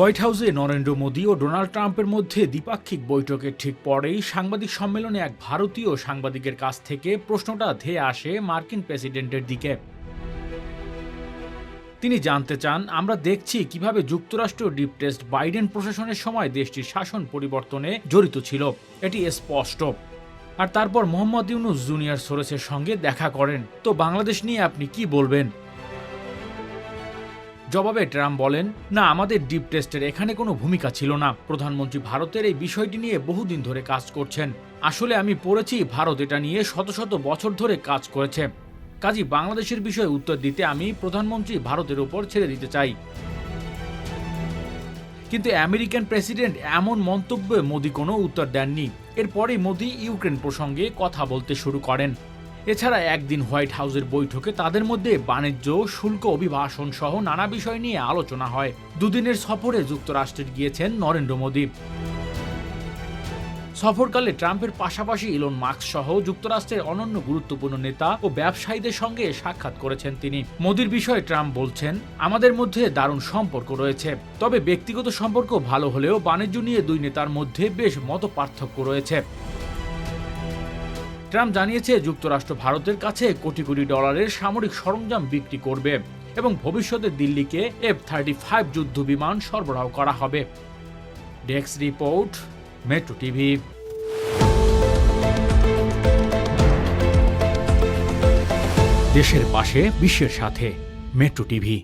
White হাউসে নরেন্দ্র মোদী ও Donald ট্রাম্পের মধ্যে দ্বিপাক্ষিক বৈঠকের ঠিক পরেই সাংবাদিক সম্মেলনে এক ভারতীয় সাংবাদিকের কাছ থেকে প্রশ্নটা ধেয়ে আসে মার্কিন প্রেসিডেন্টের দিকে। তিনি জানতে চান, আমরা দেখছি কীভাবে যুক্তরাষ্ট্র ডিপ টেস্ট বাইডেন প্রশাসনের সময় দেশটির শাসন পরিবর্তনে জড়িত ছিল। এটি স্পষ্ট। আর তারপর মোহাম্মদ ইউনুস জুনিয়র সোরেসের সঙ্গে দেখা করেন। তো বাংলাদেশ নিয়ে আপনি কি বলবেন? জবাবে ট্রাম্প বলেন, না, আমাদের ডিপ টেস্টের এখানে কোনো ভূমিকা ছিল না। প্রধানমন্ত্রী ভারতের এই বিষয়টি নিয়ে বহুদিন ধরে কাজ করছেন। আসলে আমি পড়েছি, ভারত এটা নিয়ে শত শত বছর ধরে কাজ করেছে। কাজী, বাংলাদেশের বিষয়ে উত্তর দিতে আমি প্রধানমন্ত্রী ভারতের ওপর ছেড়ে দিতে চাই। কিন্তু আমেরিকান প্রেসিডেন্ট এমন মন্তব্যে মোদী কোনো উত্তর দেননি। এরপরে মোদী ইউক্রেন প্রসঙ্গে কথা বলতে শুরু করেন। এছাড়া একদিন হোয়াইট হাউসের বৈঠকে তাদের মধ্যে বাণিজ্য, শুল্ক অভিবাসন সহ নানা বিষয় নিয়ে আলোচনা হয়। দুদিনের সফরে যুক্তরাষ্ট্রে গিয়েছেন নরেন্দ্র মোদী। সফরকালে ট্রাম্পের পাশাপাশি ইলন মার্কস সহ যুক্তরাষ্ট্রের অনন্য গুরুত্বপূর্ণ নেতা ও ব্যবসায়ীদের সঙ্গে সাক্ষাৎ করেছেন তিনি। মোদির বিষয়ে ট্রাম্প বলছেন, আমাদের মধ্যে দারুণ সম্পর্ক রয়েছে। তবে ব্যক্তিগত সম্পর্ক ভালো হলেও বাণিজ্য নিয়ে দুই নেতার মধ্যে বেশ মত পার্থক্য রয়েছে। ট্রাম্প জানিয়েছে যুক্তরাষ্ট্র ভারতের কাছে কোটি কোটি ডলারের সামরিক সরঞ্জাম বিক্রি করবে এবং ভবিষ্যতে দিল্লিকে এফ থার্টি ফাইভ যুদ্ধ বিমান সরবরাহ করা হবে। Desk report, Metro TV. দেশের পাশে, বিশ্বের সাথে, মেট্রো টিভি।